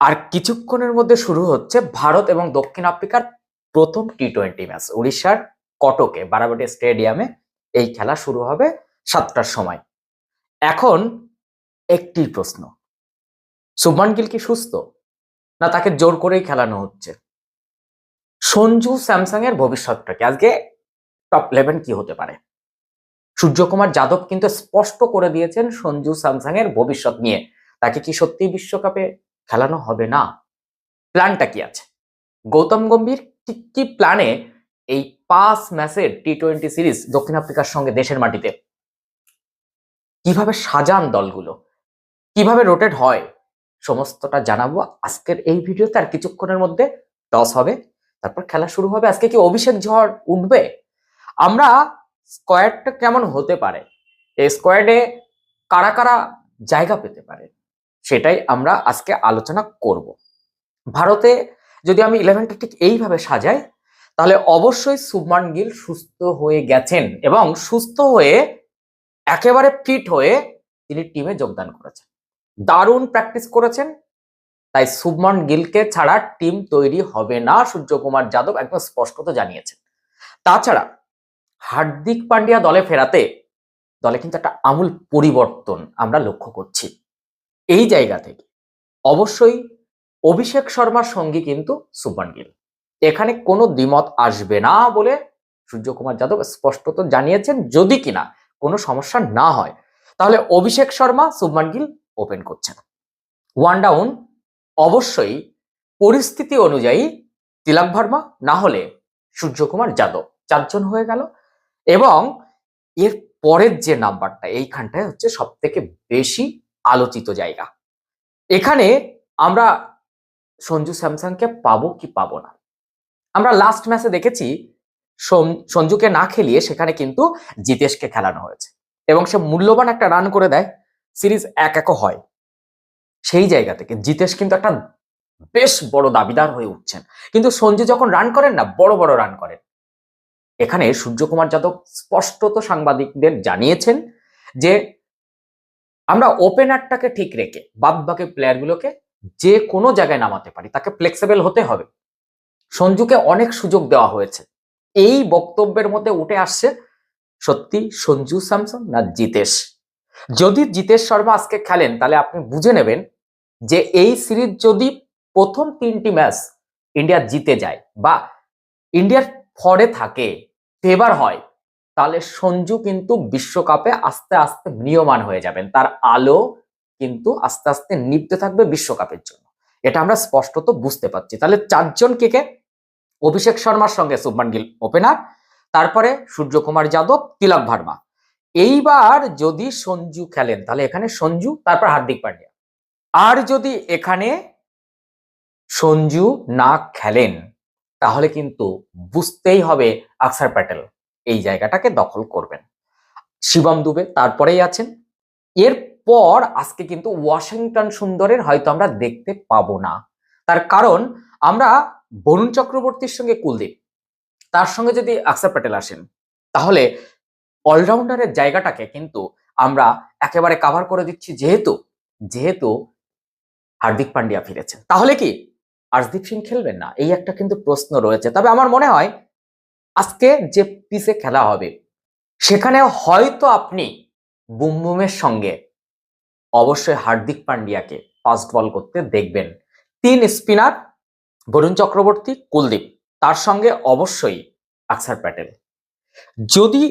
আর কিছুক্ষণের মধ্যে শুরু হচ্ছে ভারত এবং দক্ষিণ আফ্রিকার প্রথম টি টোয়েন্টি ম্যাচ উড়িষ্যার কটকে, বারাবাটি স্টেডিয়ামে এই খেলা শুরু হবে সাতটার সময়। এখন একটি প্রশ্ন। শুভমান গিল কি সুস্থ? না তাকে জোর করেই খেলানো হচ্ছে? সঞ্জু স্যামসাং এর ভবিষ্যৎটা কি? আজকে টপ ইলেভেন কি হতে পারে? সূর্যকুমার যাদব কিন্তু স্পষ্ট করে দিয়েছেন সঞ্জু স্যামসাং এর ভবিষ্যৎ নিয়ে। তাকে কি সত্যি বিশ্বকাপে খেলানো হবে না। প্ল্যানটা কি আছে? গৌতম গম্ভীর ঠিক কি প্ল্যানে এই পাঁচ ম্যাচের টি টোয়েন্টি সিরিজ দক্ষিণ আফ্রিকার সঙ্গে দেশের মাটিতে? কীভাবে সাজান দলগুলো? কীভাবে রোটেট হয়? সমস্তটা জানাব আজকের এই ভিডিওতে। আর কিছুক্ষণের মধ্যে টস হবে। তারপর খেলা শুরু হবে। আজকে কি অভিষেক ঝড় উঠবে? আমরা স্কোয়াডটা কেমন হতে পারে? এই স্কোয়াডে কারা কারা জায়গা পেতে পারে? সেটাই আমরা আজকে আলোচনা করব। ভারতে যদি আমি ইলেভেনটা ঠিক এইভাবে সাজাই, তাহলে অবশ্যই শুভমান গিল সুস্থ হয়ে গেছেন এবং সুস্থ হয়ে একেবারে ফিট হয়ে তিনি টিমে যোগদান করেছেন। দারুণ প্র্যাকটিস করেছেন, তাই শুভমান গিলকে ছাড়া টিম তৈরি হবে না, সূর্যকুমার যাদব একদম স্পষ্টত জানিয়েছেন। তাছাড়া হার্দিক পান্ডিয়া দলে ফেরাতে দলে কিন্তু একটা আমূল পরিবর্তন আমরা লক্ষ্য করছি। এই জায়গা থেকে। অবশ্যই অভিষেক শর্মার সঙ্গী কিন্তু শুভমান গিল। এখানে কোনো দ্বিমত আসবে না বলে সূর্যকুমার যাদব স্পষ্টত জানিয়েছেন, যদি কিনা কোনো সমস্যা না হয়, তাহলে অভিষেক শর্মা শুভমান গিল ওপেন করছেন। ওয়ান ডাউন অবশ্যই পরিস্থিতি অনুযায়ী তিলক ভার্মা না হলে সূর্যকুমার যাদব চারজন হয়ে গেল এবং এর পরের যে নাম্বারটা এইখানটায় হচ্ছে সব থেকে বেশি আলোচিত জায়গা। এখানে আমরা সঞ্জু স্যামসাংকে পাবো কি পাবো না। আমরা লাস্ট ম্যাচে দেখেছি সঞ্জুকে না খেলিয়ে সেখানে কিন্তু জিতেশকে খেলানো হয়েছে এবং সে মূল্যবান একটা রান করে দেয় সিরিজ এক একও হয়। সেই জায়গা থেকে জিতেশ কিন্তু একটা বেশ বড় দাবিদার হয়ে উঠছেন। কিন্তু সঞ্জু যখন রান করেন না, বড় বড় রান করেন। এখানে সূর্যকুমার যাদব স্পষ্টত সাংবাদিকদের জানিয়েছেন যে আমরা ওপেনারটাকে ঠিক রেখে বাদ বাকি প্লেয়ারগুলোকে যে কোনো জায়গায় নামাতে পারি, তাকে ফ্লেক্সিবল হতে হবে। সঞ্জুকে অনেক সুযোগ দেওয়া হয়েছে। এই বক্তব্যের মধ্যে উঠে আসছে সত্যি সঞ্জু স্যামসন না জিতেশ? যদি জিতেশ শর্মা আজকে খেলেন, তাহলে আপনি বুঝে নেবেন যে এই সিরিজ যদি প্রথম তিনটি ম্যাচ ইন্ডিয়া জিতে যায় বা ইন্ডিয়ার ফরে থাকে ফেভার হয় তাহলে সঞ্জু কিন্তু বিশ্বকাপে আস্তে আস্তে ম্রিয়মান হয়ে যাবেন। তার আলো কিন্তু আস্তে আস্তে নিভতে থাকবে বিশ্বকাপের জন্য। এটা আমরা স্পষ্টত বুঝতে পারছি। তাহলে চারজন কে কে? অভিষেক শর্মার সঙ্গে শুভমান গিল ওপেনার তারপরে সূর্যকুমার যাদব, তিলক ভার্মা। এইবার যদি সঞ্জু খেলেন, তাহলে এখানে সঞ্জু, তারপর হার্দিক পান্ডিয়া। আর যদি এখানে সঞ্জু না খেলেন, তাহলে কিন্তু বুঝতেই হবে আকসার প্যাটেল। এই জায়গাটাকে দখল করবেন। শিবম দুবে তারপরেই আছেন। এরপর আজকে কিন্তু ওয়াশিংটন সুন্দরের হয়তো আমরা দেখতে পাবো না। তার কারণ আমরা বরুণ চক্রবর্তীর সঙ্গে কুলদীপ, তার সঙ্গে যদি আকসার প্যাটেল আসেন, তাহলে অলরাউন্ডারের জায়গাটাকে কিন্তু আমরা একেবারে কাভার করে দিচ্ছি যেহেতু যেহেতু হার্দিক পান্ডিয়া ফিরেছেন। তাহলে কি আর্শদীপ সিং খেলবেন না? এই একটা কিন্তু প্রশ্ন রয়েছে। তবে আমার মনে হয় আজকে যে পিসে খেলা হবে, সেখানে হয়তো আপনি বুমবুমের সঙ্গে অবশ্যই হার্দিক পান্ডিয়াকে ফাস্ট বল করতে দেখবেন। তিন স্পিনার বরুণ চক্রবর্তী, কুলদীপ, তার সঙ্গে অবশ্যই আকসার প্যাটেল। যদি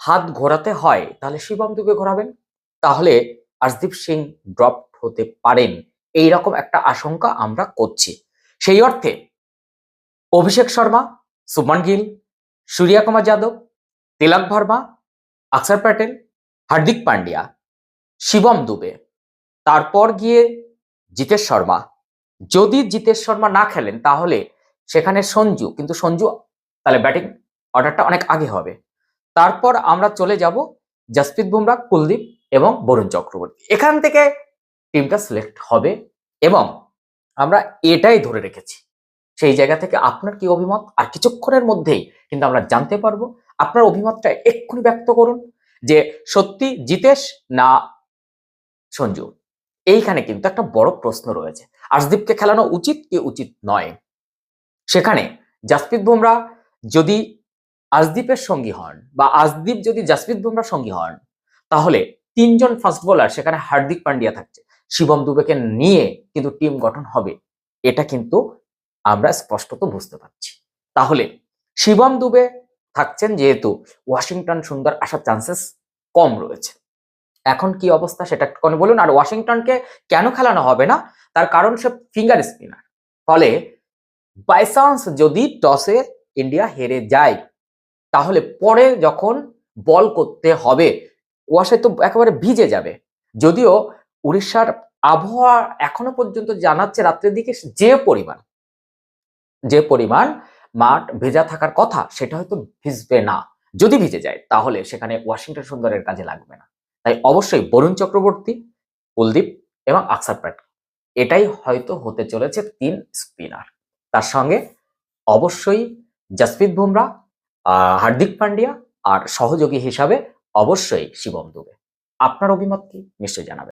হাত ঘোরাতে হয়, তাহলে শিবম দুবে ঘোরাবেন। তাহলে আর্শদীপ সিং ড্রপ হতে পারেন। এই রকম একটা আশঙ্কা আমরা করছি। সেই অর্থে অভিষেক শর্মা সুমন গিল সূর্যা কুমার যাদব, তিলক ভার্মা আকসার প্যাটেল, হার্দিক পান্ডিয়া শিবম দুবে। তারপর গিয়ে জিতেশ শর্মা। যদি জিতেশ শর্মা না খেলেন, তাহলে সেখানে সঞ্জু, কিন্তু সঞ্জু তাহলে ব্যাটিং অর্ডারটা অনেক আগে হবে। তারপর আমরা চলে যাব জসপ্রীত বুমরা কুলদীপ এবং বরুণ চক্রবর্তী। এখান থেকে টিমটা সিলেক্ট হবে এবং আমরা এটাই ধরে রেখেছি। সেই জায়গা থেকে আপনার কি অভিমত? আর কিছুক্ষণের মধ্যেই কিন্তু আমরা জানতে পারব আপনার অভিমতটা এক্ষুনি ব্যক্ত করুন যে সত্যি জিতেশ না সঞ্জু? এইখানে কিন্তু একটা বড় প্রশ্ন রয়েছে। আশদীপকে খেলানো উচিত কি উচিত নয়? সেখানে জাসপ্রীত বুমরা যদি আজদীপের সঙ্গী হন বা আজদীপ যদি জাসপ্রীত বুমরার সঙ্গী হন, তাহলে তিনজন ফাস্ট বোলার সেখানে হার্দিক পান্ডিয়া থাকছে। শিবম দুবেকে নিয়ে কিন্তু টিম গঠন হবে। এটা কিন্তু আমরা স্পষ্টত বুঝতে পারছি। তাহলে শিবম দুবে থাকছেন যেহেতু ওয়াশিংটন সুন্দর আসার চান্সেস কম রয়েছে। এখন কি অবস্থা সেটা একটুখানি বলুন। আর ওয়াশিংটনকে কেন খেলানো হবে না? তার কারণ সে ফিঙ্গার স্পিনার ফলে বাই চান্স যদি টসে ইন্ডিয়া হেরে যায়, তাহলে পরে যখন বল করতে হবে, ওয়াশে তো একেবারে ভিজে যাবে। যদিও উড়িষ্যার আবহাওয়া এখনও পর্যন্ত জানাচ্ছে রাত্রের দিকে যে পরিমাণ। যে পরিমাণ মাঠ ভেজা থাকার কথা সেটা হয়তো ভিজবে না। যদি ভিজে যায়, তাহলে সেখানে ওয়াশিংটন সুন্দরের কাজে লাগবে না। তাই অবশ্যই বরুণ চক্রবর্তী, কুলদীপ এবং আকসার প্যাটেল এটাই হয়তো হতে চলেছে তিন স্পিনার। তার সঙ্গে অবশ্যই জসপ্রীত বুমরা হার্দিক পান্ডিয়া আর সহযোগী হিসাবে অবশ্যই শিবম দুবে। আপনার অভিমত কি? নিশ্চয়ই জানাবেন।